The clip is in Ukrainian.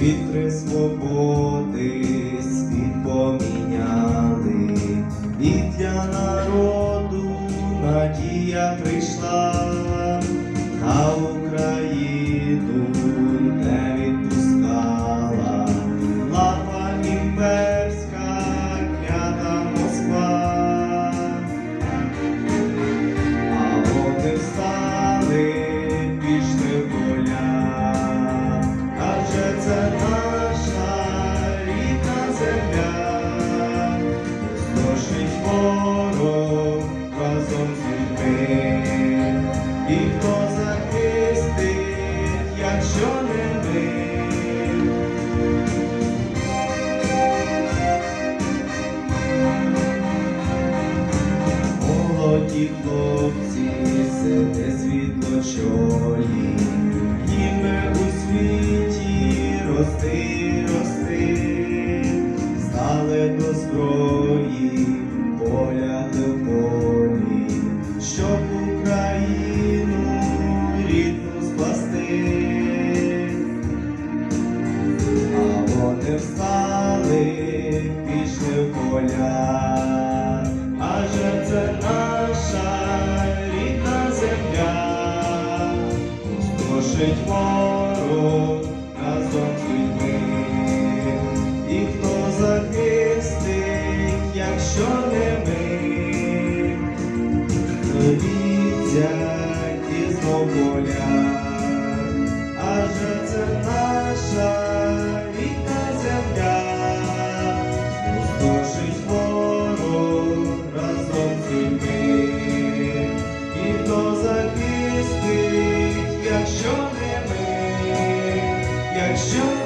вітри свободи. Ворог разом і хто захистить, якщо не ми. Молоді хлопці, сиде світло чолі, би у світі рости, Україну рідну спасти. А вони встали, пішли в поля, адже це наша рідна земля, спрошить ворог разом з людьми, і хто захистить, якщо не поля, це наша рідна земля, Пустошить ворог разом зі ми, і хто захистить, якщо не ми, якщо.